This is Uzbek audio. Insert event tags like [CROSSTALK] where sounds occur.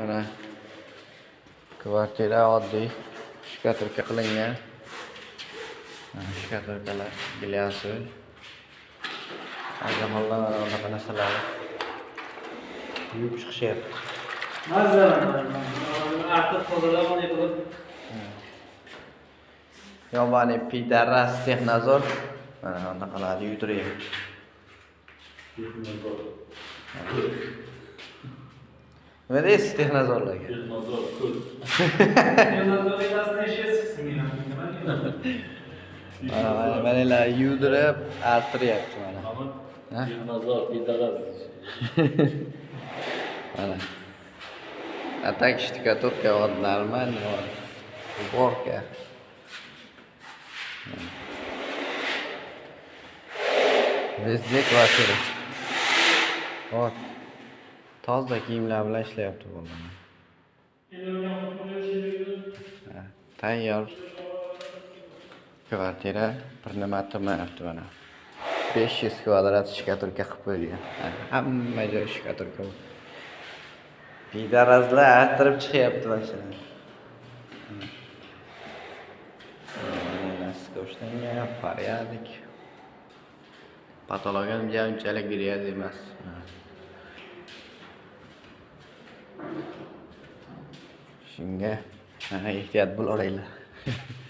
mana kvartira oddiy shkaturka qilingan. Mana shkaturkalar gilyasi alkohollar mana bunaqa narsalar yuvib chiqishyapti. Yobani pidaras texnazor mana bunaqalarni yuvdiryapti nima deysiz texnazorlarga Yılmazlar kul. Mana mana manalar yuvdirib arttiryapti mana. Idaraz. mana. А так штукатурка вот нормально вот уборка везде квартира вот toza kiyimlar bilan ishlayapti bu tayyor. Kvartira bir nima turmayapti mana. Besh yuz kvadrat shkatulka qilib qo'yilgan. Hamma joy shkatulka pidarazlar arttirib chiqyapti mashinani. Ushlangan порядок patolog unchalik грязь emas. Shunga [LAUGHS] ehtiyot bo'l oranglar. [LAUGHS]